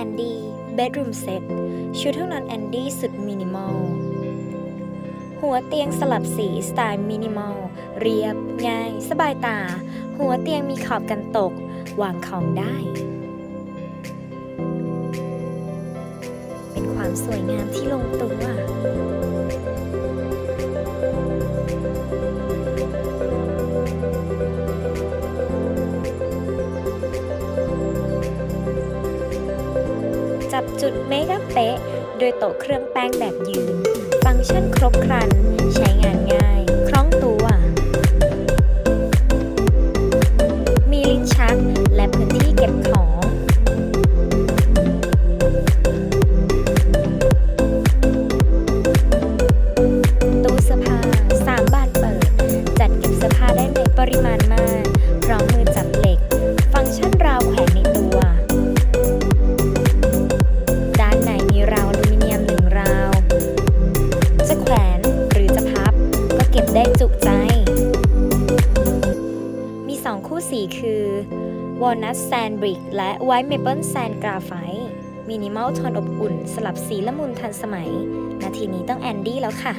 อนดี้เบดรูมเซ็ตชุดห้องนอนแอนดี้สุดมินิมอล หัวเตียงสลับสีสไตล์มินิมอล เรียบ ง่าย สบายตา หัวเตียงมีขอบกันตก วางของได้ เป็นความสวยงามที่ลงตัว จับจุดเมคอัพเป๊ะโดยโต๊ะเครื่องแป้งแบบยืน ฟังก์ชันครบครัน ใช้งานง่าย คล่องตัว มีลิ้นชัก และพื้นที่เก็บของ ตู้เสื้อผ้าสามบานเปิด จัดเก็บเสื้อผ้าได้ในปริมาณมาก จุใจ มี 2 คู่สีคือ Walnut Sand Brick และ White Maple Sand Graphite มินิมอลโทนอบอุ่น สลับสีละมุนทันสมัย นาทีนี้ต้องแอนดี้แล้วค่ะ